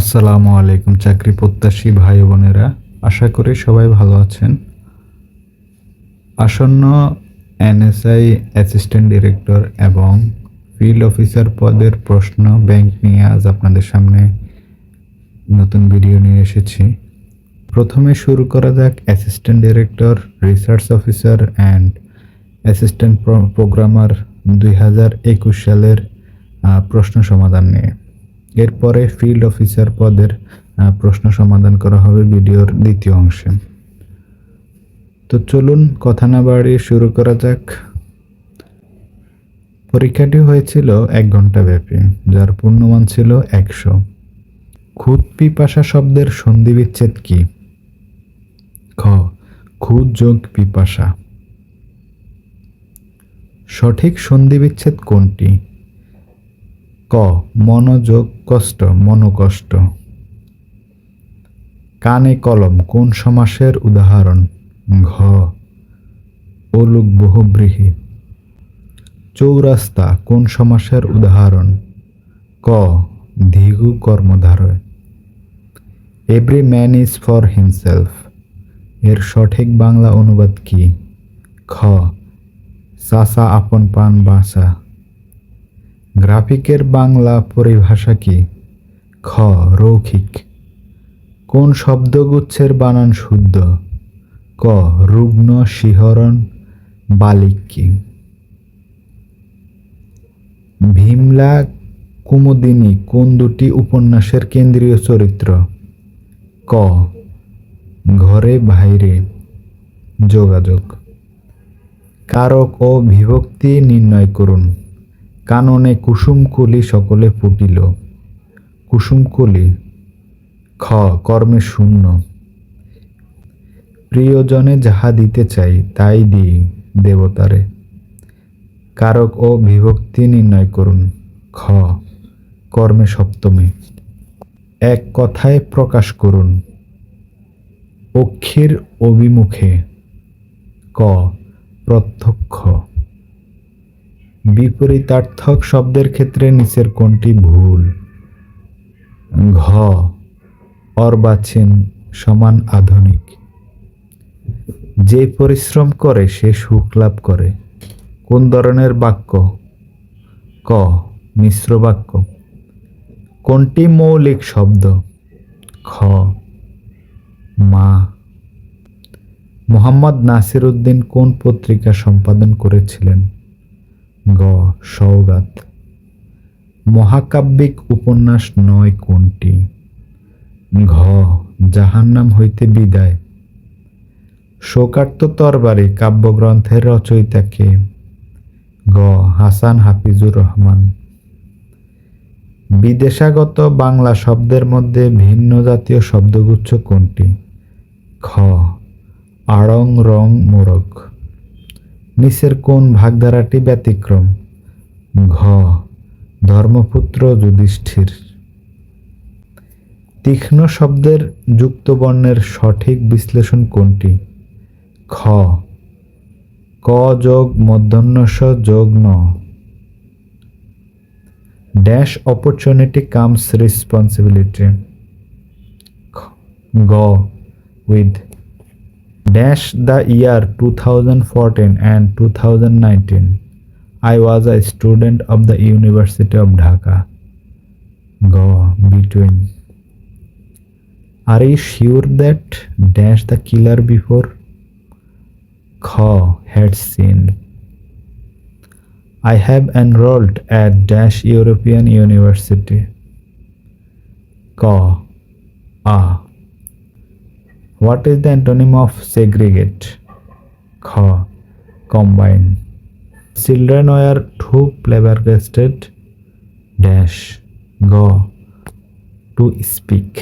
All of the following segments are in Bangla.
আসসালামু আলাইকুম চাকরি প্রত্যাশী ভাই বোনেরা আশা করি সবাই ভালো আছেন আসন্ন এনএসআই অ্যাসিস্ট্যান্ট ডিরেক্টর এবং ফিল্ড অফিসার পদের প্রশ্ন ব্যাংক নিয়ে আজ আপনাদের সামনে নতুন ভিডিও নিয়ে এসেছি প্রথমে শুরু করা যাক assistant director research officer and assistant programmer দুই সালের প্রশ্ন সমাধান নিয়ে এরপরে ফিল্ড অফিসার পদের প্রশ্ন সমাধান করা হবে ভিডিওর দ্বিতীয় অংশে তো চলুন কথা না বাড়িয়ে শুরু করা যাক পরীক্ষাটি হয়েছিল এক ঘন্টা ব্যাপী যার পূর্ণমান ছিল একশো খুদ পিপাসা শব্দের সন্ধিবিচ্ছেদ কি খ খুদ যোগ পিপাসা সঠিক সন্ধিবিচ্ছেদ কোনটি ক মনোযোগ কষ্ট মনোকষ্ট কানে কলম কোন সমাসের উদাহরণ ঘ ওলুক বহুব্রীহি চৌরাস্তা কোন সমাসের উদাহরণ ক ধিগু কর্মধারয় every man is for himself এর সঠিক বাংলা অনুবাদ কি খ সাসা আপন পান বাসা গ্রাফিকের বাংলা পরিভাষা কি খ রৌখিক কোন শব্দগুচ্ছের বানান শুদ্ধ ক রুগ্ন শিহরণ বালিকি ভীমলা কুমুদিনী কোন দুটি উপন্যাসের কেন্দ্রীয় চরিত্র ক ঘরে বাইরে যোগাযোগ কারক ও বিভক্তি নির্ণয় করুন কাননে কুসুমকলি সকলে ফুটিল কুসুমকলি খ কর্মে শূন্য প্রিয়জনে যাহা দিতে চাই তাই দিই দেবতারে কারক ও বিভক্তি নির্ণয় করুন খ কর্মে সপ্তমী এক কথায় প্রকাশ করুন অক্ষের অভিমুখে ক প্রত্যক্ষ বিপরীতার্থক শব্দের ক্ষেত্রে নিচের কোনটি ভুল ঘ অর্বাচীন সমান আধুনিক যে পরিশ্রম করে সে সুখ লাভ করে কোন ধরনের বাক্য ক মিশ্র বাক্য কোনটি মৌলিক শব্দ খ মা মোহাম্মদ নাসির উদ্দিন কোন পত্রিকা সম্পাদন করেছিলেন গ সৌগাত মহাকাব্যিক উপন্যাস নয় কোনটি ঘ জাহান্নাম হইতে বিদায় শোকার্ত তরবারে কাব্যগ্রন্থের রচয়িতা কে গ হাসান হাফিজুর রহমান বিদেশাগত বাংলা শব্দের মধ্যে ভিন্ন জাতীয় শব্দগুচ্ছ কোনটি খ আড়ং রং মোরক নিচের কোন ভাগধারাটি ব্যতিক্রম ঘ ধর্মপুত্র যুধিষ্ঠির তীক্ষ্ণ শব্দের যুক্ত বর্ণের সঠিক বিশ্লেষণ কোনটি খ ক যোগ মধ্যাহ্নস যোগ ন ড্যাশ অপরচুনিটি কামস রেসপন্সিবিলিটি গ with Dash the year 2014 and 2019. I was a student of the University of Dhaka. Goa between. Are you sure that dash the killer before? Kha had seen. I have enrolled at Dash European University. Ka Ah. What is the antonym of segregate? Kh. Combine. Children were too flabbergasted. Dash. Go. To speak.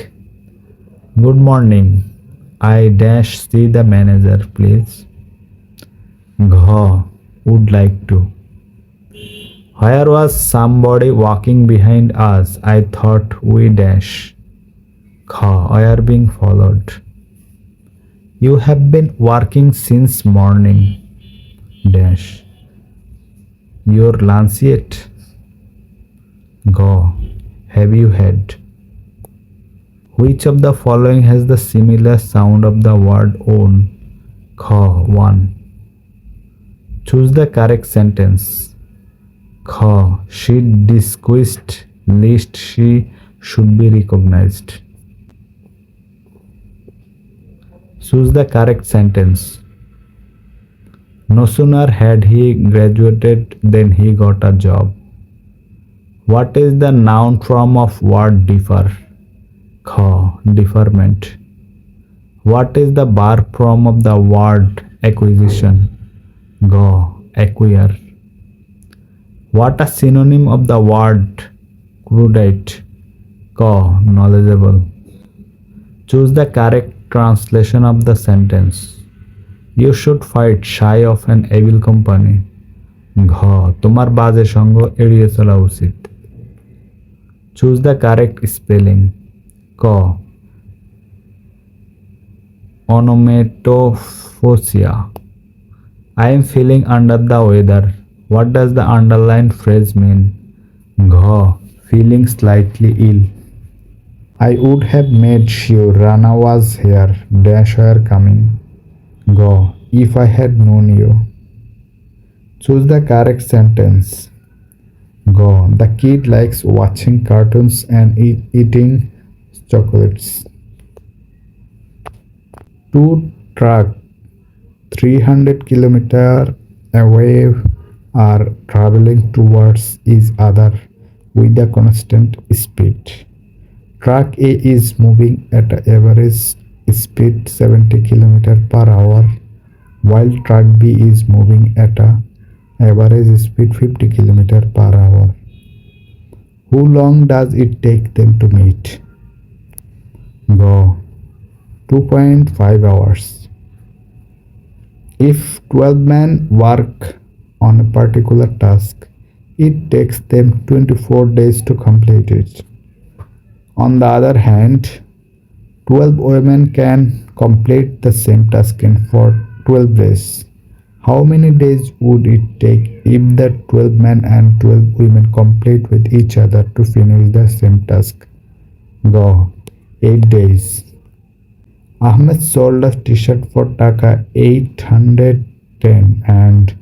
Good morning. I dash see the manager, please. Go Would like to. Where was somebody walking behind us? I thought we dash. Kh. Are being followed you have been working since morning dash your lancet. go have you had which of the following has the similar sound of the word own kha 1 choose the correct sentence kha she discussed. least she should be recognized Choose the correct sentence. No sooner had he graduated than he got a job. What is the noun form of word differ? Kha, deferment. What is the verb form of the word acquisition? Go, acquire. What a synonym of the word crudite? Ka, knowledgeable. Choose the correct Translation of the sentence You should fight shy of an evil company. ঘ তোমার বাজে সঙ্গ এড়িয়ে চলা উচিত চুজ দ্য কারেক্ট স্পেলিং ক onomatopoeia I am feeling under the weather what does the underline phrase mean ঘ feeling slightly ill I would have made sure Rana was here, dash coming. Go, if I had known you. Choose the correct sentence. Go, the kid likes watching cartoons and eat, eating chocolates. Two truck 300 kilometer away are traveling towards each other with a constant speed. Truck A is moving at an average speed 70 km per hour while truck B is moving at a average speed 50 km per hour. How long does it take them to meet? Go 2.5 hours. If 12 men work on a particular task, it takes them 24 days to complete it. On the other hand, 12 women can complete the same task for 12 days. How many days would it take if the 12 men and 12 women complete with each other to finish the same task? Go. 8 days. Ahmed sold a t-shirt for Taka 810 and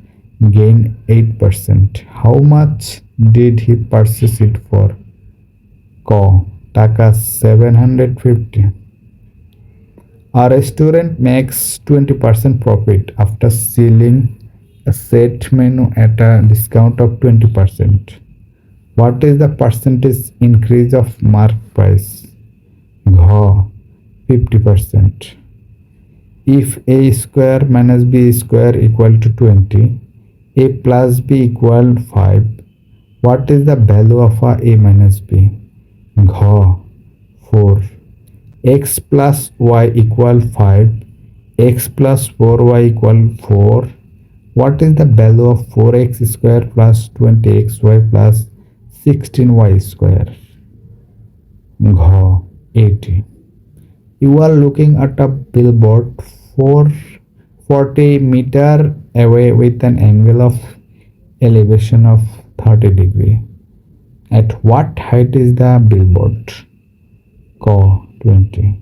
gained 8%. How much did he purchase it for? Go. টাকা seven hundred fifty R restaurant makes twenty percent profit after selling set menu at a discount of twenty percent what is the percentage increase of mark price ঘ fifty percent if A square minus B square equal to twenty a plus b equal 5 what is the value of a, a minus b Gha. 4. X plus y equal 5. X plus 4y equal 4. What is the value of 4x square plus 20xy plus 16y square? Gha. 80. You are looking at a billboard 40 meter away with an angle of elevation of 30 degree. At what height is the billboard? Co 20.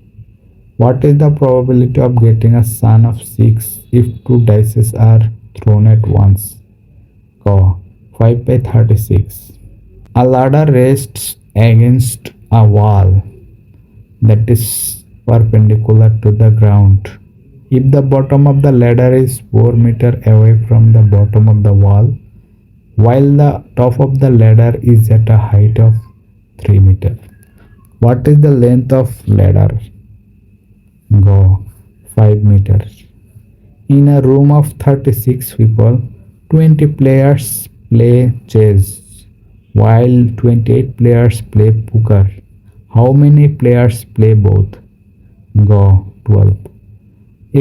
What is the probability of getting a son of 6 if two dice are thrown at once? Co 5 by 36. A ladder rests against a wall that is perpendicular to the ground. If the bottom of the ladder is 4 meter away from the bottom of the wall, while the top of the ladder is at a height of 3 meter. What is the length of ladder? Go 5 meters. In a room of 36 people, 20 players play chess while 28 players play poker. How many players play both? Go 12.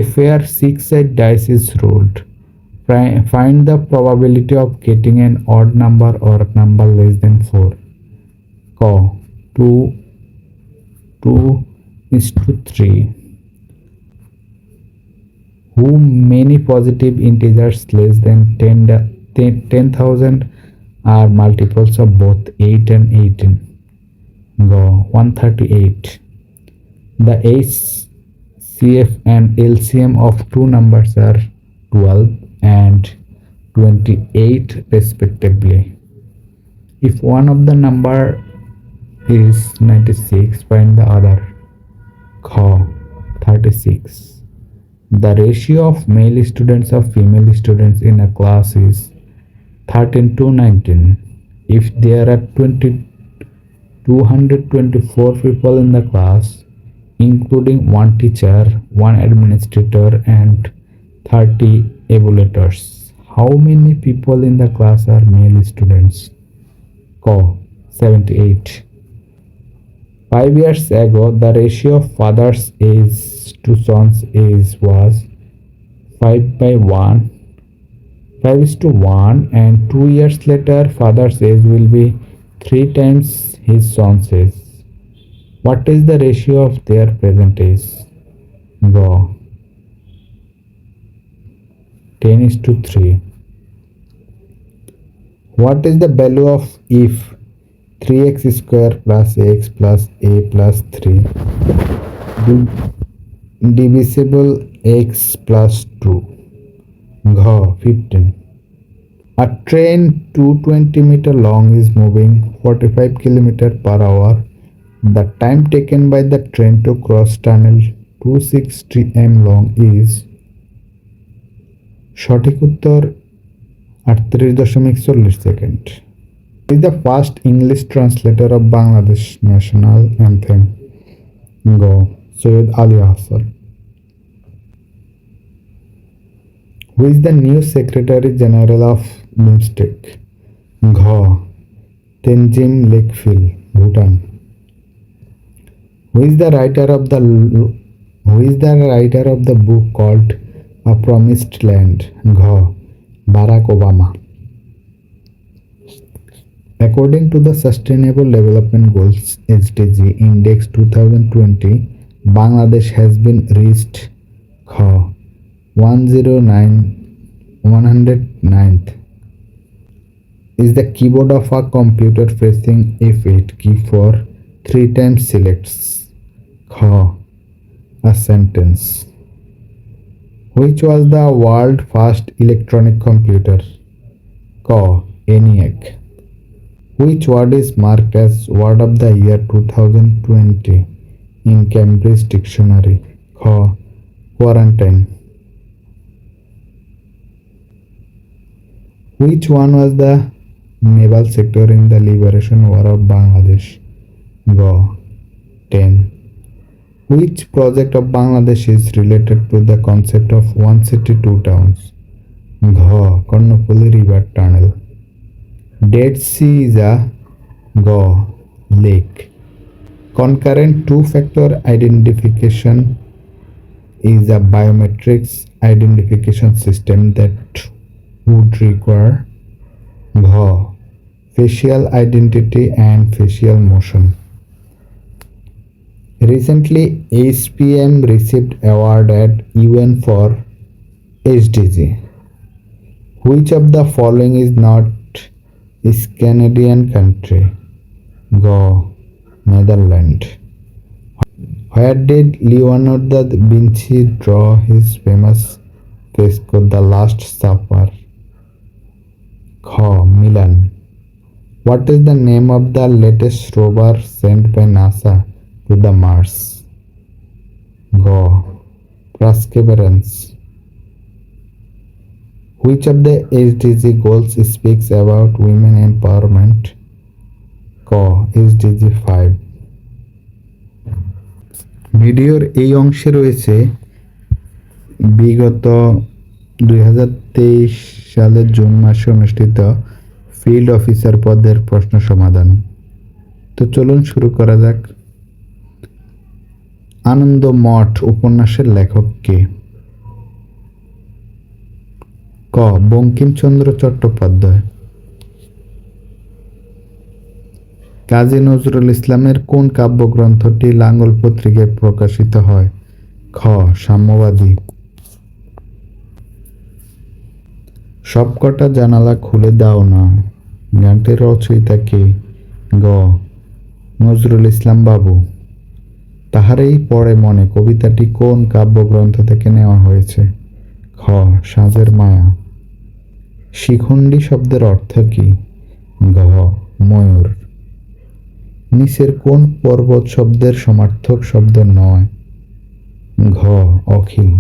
A fair 6 sided dice is rolled find the probability of getting an odd number or number less than 4. Co 2 2 is to 3. Who many positive integers less than 10,000 10, 10, are multiples of both 8 and 18. Go 138. The HCF and LCM of two numbers are 12 and 28 respectively. If one of the number is 96 find the other. Kha 36. The ratio of male students of female students in a class is 13 to 19. If there are 20, 224 people in the class, including one teacher, one administrator, and 30 evaluators. How many people in the class are male students? Co. 78. Five years ago, the ratio of fathers' age to sons' age was 5 by 1. 5 is to 1 and 2 years later father's age will be 3 times his son's age. What is the ratio of their present age? Go. 10 is to 3. What is the value of if 3x square plus x plus a plus 3 divisible x plus 2 Gha 15 a train 220 meter long is moving 45 km per hour. The time taken by the train to cross tunnel 260 m long is সঠিক উত্তর আটত্রিশ দশমিক চল্লিশ second is the first English translator of Bangladesh national anthem গ Syed Ali Ahsan who is the new secretary general of BIMSTEC ঘ Tenzin Lekphell Bhutan who is the writer of the who is the writer of the book called A promised land. ঘ Obama. According to the Sustainable Development Goals SDG Index 2020, Bangladesh has been reached খ 109 109th is the keyboard of a computer pressing F8 key for three times selects a sentence which was the world's first electronic computer Co eniac which word is marked as word of the year 2020 in cambridge dictionary Co quarantine which one was the naval sector in the liberation war of bangladesh go 10 Which project of Bangladesh is related to the concept of one city two towns? gha Karnaphuli river tunnel dead sea is a গ lake concurrent two factor identification is a biometrics identification system that would require gha facial identity and facial motion Recently, HPM received award at UN for SDG. Which of the following is not a Canadian country? Go Netherlands. Where did Leonardo da Vinci draw his famous fresco The Last Supper? Go Milan. What is the name of the latest rover sent by NASA? To the Mars গ Perseverance Which of the SDG goals speaks about women empowerment? ক SDG 5 ভিডিওর এই অংশে রয়েছে বিগত দুই সালের জুন মাসে অনুষ্ঠিত ফিল্ড অফিসার পদের প্রশ্ন সমাধান তো চলুন শুরু করা যাক আনন্দ মঠ উপন্যাসের লেখক কে ক বঙ্কিমচন্দ্র চট্টোপাধ্যায় কাজী নজরুল ইসলামের কোন কাব্যগ্রন্থটি লাঙ্গল পত্রিকায় প্রকাশিত হয় খ সাম্যবাদী সবকটা জানালা খুলে দাও না গানটির রচয়িতা কে গ নজরুল ইসলাম বাবু তাহারেই পড়ে মনে কবিতাটি কোন কাব্যগ্রন্থ থেকে নেওয়া হয়েছে খ সাজের মায়া শিখণ্ডী শব্দের অর্থ কি ঘ ময়ূর নিচের কোন পর্বত শব্দের সমার্থক শব্দ নয় ঘ অখিল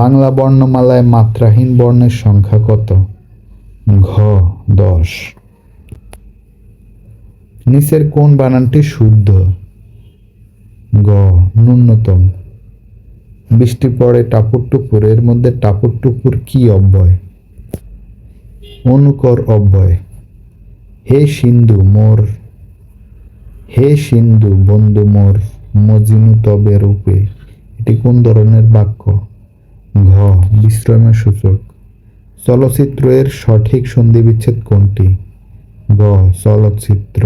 বাংলা বর্ণমালায় মাত্রাহীন বর্ণের সংখ্যা কত ঘ দশ নিচের কোন বানানটি শুদ্ধ গ ন্যূনতম বৃষ্টি পড়ে টাপুর টুপুর এর মধ্যে টাপুর টুপুর কি অব্যয় অনুকর অব্যয় হে সিন্ধু মোর হে সিন্ধু বন্ধু মোর মজিনু তবে রূপে এটি কোন ধরনের বাক্য ঘ বিশ্রমের সূচক চলচ্চিত্র এর সঠিক সন্ধিবিচ্ছেদ কোনটি গ চলচ্চিত্র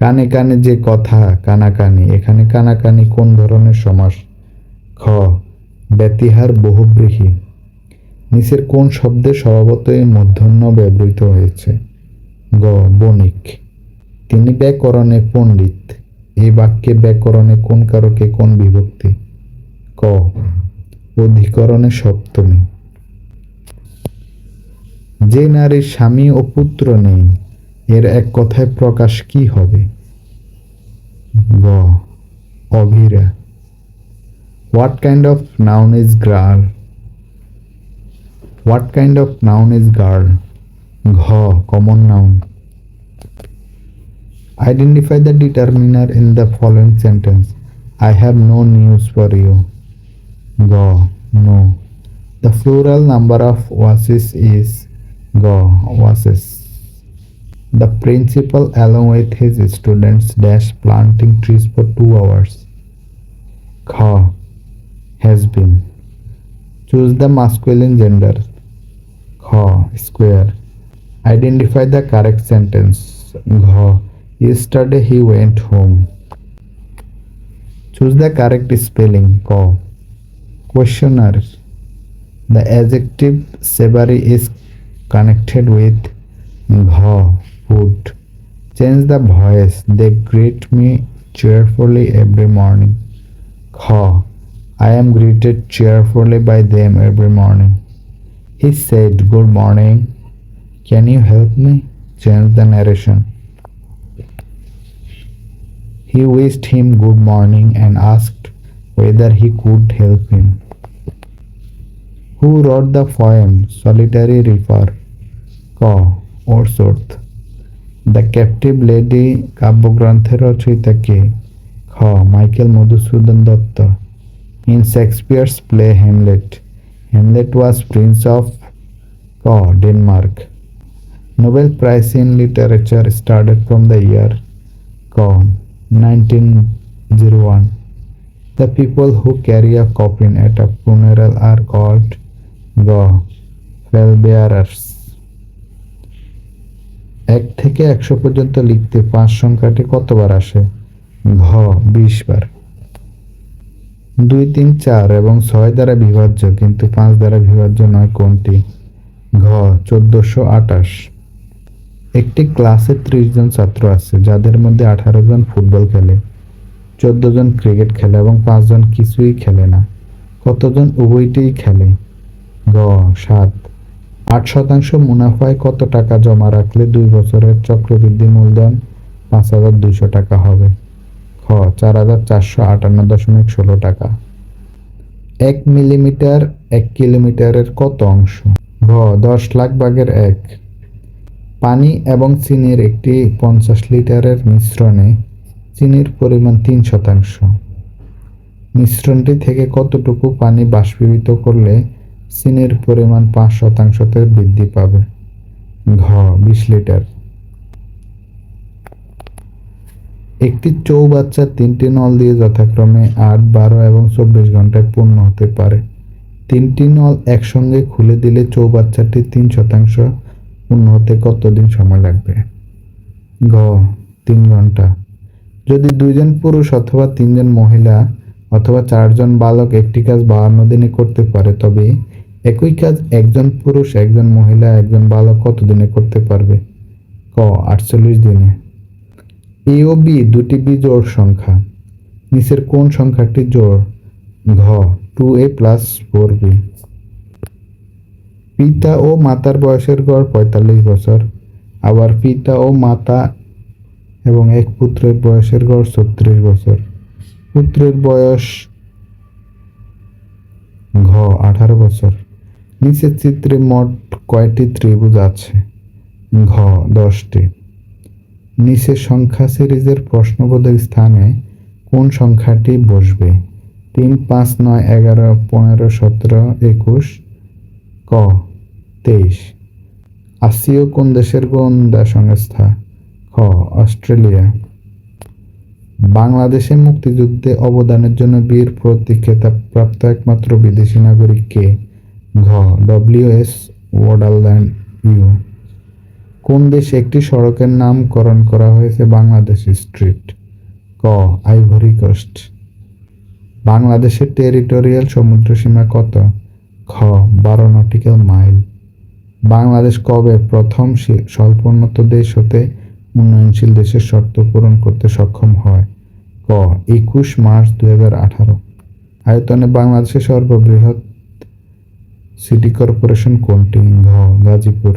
কানে কানে যে কথা কানাকানি এখানে কানাকানি কোন ধরনের সমাস খ ব্যতিহার বহুব্রীহী নিচের কোন শব্দে স্বভাবতই মধ্যাহ্ন ব্যবহৃত হয়েছে গ বণিক তিনি ব্যাকরণে পণ্ডিত এই বাক্যে ব্যাকরণে কোন কারকে কোন বিভক্তি ক অধিকরণে সপ্তমী যে নারীর স্বামী ও পুত্র নেই এর এক কথায় প্রকাশ কি হবে গ অঘিরা what kind of noun is girl what kind of noun is girl ঘ common noun Identify the determiner in the following sentence. I have no news for you. Go. No. The plural number of verses is go. Verses. The principal along with his students dash planting trees for two hours. Kha has been. Choose the masculine gender. Kha square. Identify the correct sentence. Gha. Yesterday he went home. Choose the correct spelling. Ka. Questioner. The adjective savory is connected with gha would. Change the voice, they greet me cheerfully every morning. Kha, I am greeted cheerfully by them every morning. He said, Good morning. Can you help me? Change the narration. He wished him good morning and asked whether he could help him. Who wrote the poem Solitary River? Ka Wordsworth. The captive lady কাব্যগ্রন্থের রচয়িতা কে খ Michael Madhusudan Dutt in Shakespeare's play Hamlet Hamlet was prince of ক Denmark Nobel prize in literature started from the year ক 1901 The people who carry a coffin at a funeral are called the pallbearers. এক থেকে একশো পর্যন্ত লিখতে পাঁচ সংখ্যাটি কতবার আসে ঘ বিশ বার দুই তিন চার এবং ছয় দ্বারা বিভাজ্য কিন্তু পাঁচ দ্বারা বিভাজ্য নয় কোনটি ঘ চোদ্দোশো আটাশ একটি ক্লাসে ত্রিশ জন ছাত্র আছে যাদের মধ্যে আঠারো জন ফুটবল খেলে চোদ্দ জন ক্রিকেট খেলে এবং পাঁচজন কিছুই খেলে না কতজন উভয়টিই খেলে গ সাত আট শতাংশ মুনাফায় কত টাকা জমা রাখলে দুই বছরের চক্রবৃদ্ধি মূলধন পাঁচ হাজার দুইশো টাকা হবে খ চার হাজার চারশো আটান্ন দশমিক ষোলো টাকা এক মিলিমিটার এক কিলোমিটারের কত অংশ ঘ দশ লাখ ভাগের এক পানি এবং চিনির একটি পঞ্চাশ লিটারের মিশ্রণে চিনির পরিমাণ তিন শতাংশ মিশ্রণটি থেকে কতটুকু পানি বাষ্পীভূত করলে সিনের পরিমাণ পাঁচ শতাংশতে বৃদ্ধি পাবে ঘ বিশ লিটার একটি চৌবাচ্চা তিনটি নল দিয়ে যথাক্রমে আট বারো এবং চব্বিশ ঘন্টায় পূর্ণ হতে পারে তিনটি নল একসঙ্গে খুলে দিলে চৌবাচ্চাটি তিন শতাংশ পূর্ণ হতে কতদিন সময় লাগবে ঘ তিন ঘন্টা যদি দুইজন পুরুষ অথবা তিনজন মহিলা অথবা চারজন বালক একটি কাজ বাহান্ন দিনে করতে পারে তবে একই কাজ একজন পুরুষ একজন মহিলা একজন বালক কত দিনে করতে পারবে ক আটচল্লিশ দিনে এ ও বি দুটি বিজোড় সংখ্যা নিচের কোন সংখ্যাটি জোড় ঘ two A plus four B পিতা ও মাতার বয়সের গড় পঁয়তাল্লিশ বছর আবার পিতা ও মাতা এবং এক পুত্রের বয়সের গড় ছত্রিশ বছর পুত্রের বয়স ঘ আঠারো বছর নিচের চিত্রে মোট কয়টি ত্রিভুজ আছে ঘ দশটি নিচের সংখ্যা সিরিজের প্রশ্নবোধক স্থানে কোন সংখ্যাটি বসবে তিন পাঁচ নয় এগারো পনেরো সতেরো একুশ ক তেইশ আসিও কোন দেশের গোয়েন্দা সংস্থা খ অস্ট্রেলিয়া বাংলাদেশে মুক্তিযুদ্ধে অবদানের জন্য বীর প্রতীক প্রাপ্ত একমাত্র বিদেশি নাগরিক কে ঘ ডব্লিউ এস ওয়াডাল ল্যান্ড ইউ কোন দেশে একটি সড়কের নামকরণ করা হয়েছে বাংলাদেশ স্ট্রিট ক আইভরি কোস্ট বাংলাদেশের টেরিটোরিয়াল সমুদ্র সীমা কত খ বারো নটিক্যাল মাইল বাংলাদেশ কবে প্রথম স্বল্পোন্নত দেশ হতে উন্নয়নশীল দেশের শর্ত পূরণ করতে সক্ষম হয় ক একুশ মার্চ দু হাজার আঠারো আয়তনে বাংলাদেশের সর্ববৃহৎ সিটি কর্পোরেশন কোনটি ঘ গাজীপুর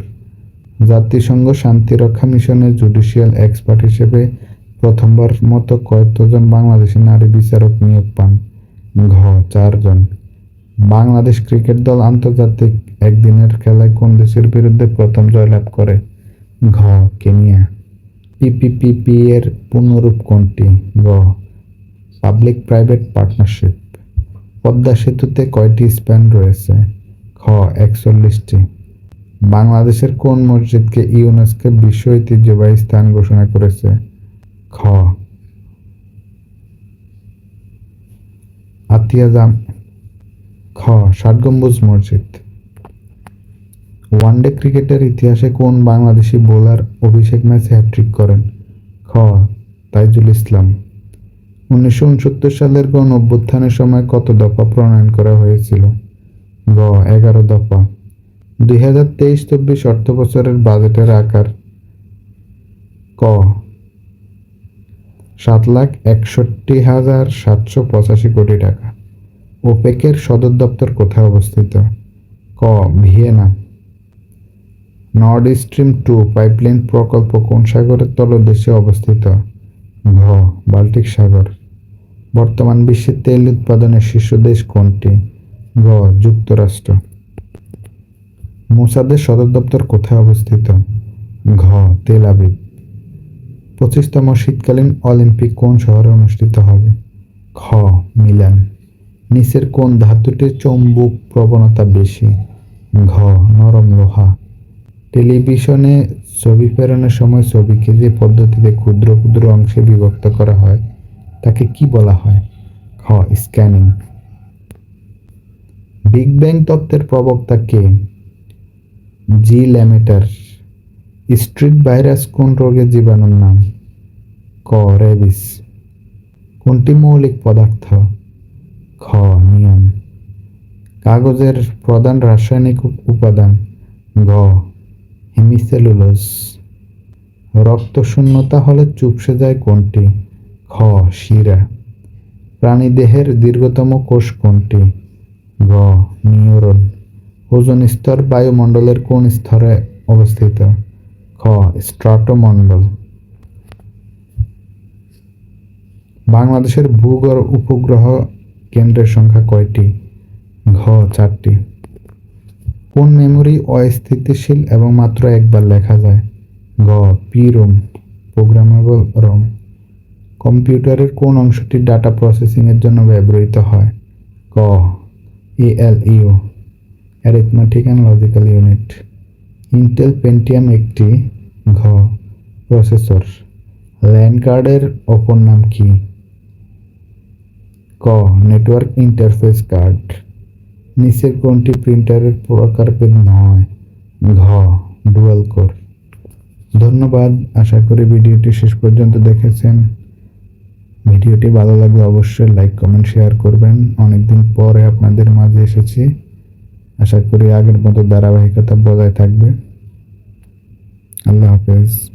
জাতিসংঘ শান্তিরক্ষা মিশনে জুডিশিয়াল এক্সপার্ট হিসেবে প্রথমবার মতো কয়েকজন বাংলাদেশি নারী বিচারক নিয়োগ পান ঘ চারজন বাংলাদেশ ক্রিকেট দল আন্তর্জাতিক একদিনের খেলায় কোন দেশের বিরুদ্ধে প্রথম জয়লাভ করে ঘ কেনিয়া পিপিপিপি এর পুনরূপ কোনটি গ পাবলিক প্রাইভেট পার্টনারশিপ পদ্মা সেতুতে কয়টি স্প্যান রয়েছে খ একচল্লিশটি বাংলাদেশের কোন মসজিদকে ইউনেস্কো বিশ্ব ঐতিহ্যবাহী স্থান ঘোষণা করেছে খ আতিয়াজাম খ ষাট গম্বুজ মসজিদ ওয়ানডে ক্রিকেটের ইতিহাসে কোন বাংলাদেশি বোলার অভিষেক ম্যাচে হ্যাট্রিক করেন খ তাইজুল ইসলাম উনিশশো সালের গণ অভ্যুত্থানের সময় কত দফা প্রণয়ন করা হয়েছিল গ এগারো দফা দুই হাজার তেইশ চব্বিশ অর্থ বছরের বাজেটের আকার ক সাত লাখ একষট্টি হাজার সাতশো পঁচাশি কোটি টাকা ওপেকের সদর দপ্তর কোথায় অবস্থিত ক Vienna Nord stream two pipeline প্রকল্প কোন সাগরের তলদেশে অবস্থিত ঘ বাল্টিক সাগর বর্তমান বিশ্বে তেল উৎপাদনের শীর্ষ দেশ কোনটি গ যুক্তরাষ্ট্র মোসাদের সদর দপ্তর কোথায় অবস্থিত ঘ তেল আবিব পঁচিশতম শীতকালীন অলিম্পিক কোন শহরে অনুষ্ঠিত হবে খ মিলান নিচের কোন ধাতুটির চম্বুক প্রবণতা বেশি ঘ নরম লোহা টেলিভিশনে ছবি প্রেরণের সময় ছবিকে যে পদ্ধতিতে ক্ষুদ্র ক্ষুদ্র অংশে বিভক্ত করা হয় তাকে কি বলা হয় খ স্ক্যানিং বিগ ব্যাং তত্ত্বের প্রবক্তা কে জি ল্যামেটার স্ট্রিট ভাইরাস কোন রোগের জীবাণুর নাম ক রেবিস কোনটি মৌলিক পদার্থ খ নিয়ন কাগজের প্রধান রাসায়নিক উপাদান গ রক্ত রক্তশূন্যতা হলে চুপসে যায় কোনটি খ শিরা প্রাণী দেহের দীর্ঘতম কোষ কোনটি গ নিউরন ওজন স্তর বায়ুমণ্ডলের কোন স্তরে অবস্থিত খ স্ট্রাটোমণ্ডল বাংলাদেশের ভূগর্ভ উপগ্রহ কেন্দ্রের সংখ্যা কয়টি ঘ চারটি কোন মেমোরি অস্থিতিশীল এবং মাত্র একবার লেখা যায় গ পি রোম প্রোগ্রামেবল রোম কম্পিউটারের কোন অংশটি ডাটা প্রসেসিংয়ের জন্য ব্যবহৃত হয় ক ALU arithmetic and logical unit Intel Pentium একটি ঘ প্রসেসর ল্যান্ড কার্ডের অপর নাম কি ক নেটওয়ার্ক ইন্টারফেস কার্ড নিচের কোনটি প্রিন্টারের প্রকারভেদ নয় ঘ ডুয়াল কোর ধন্যবাদ আশা করি ভিডিওটি শেষ পর্যন্ত দেখেছেন ভিডিওটি ভালো লাগলে অবশ্যই লাইক কমেন্ট শেয়ার করবেন অনেকদিন পরে আপনাদের মাঝে এসেছি আশা করি আগের মতো ধারাবাহিকতা বজায় থাকবে আল্লাহ হাফেজ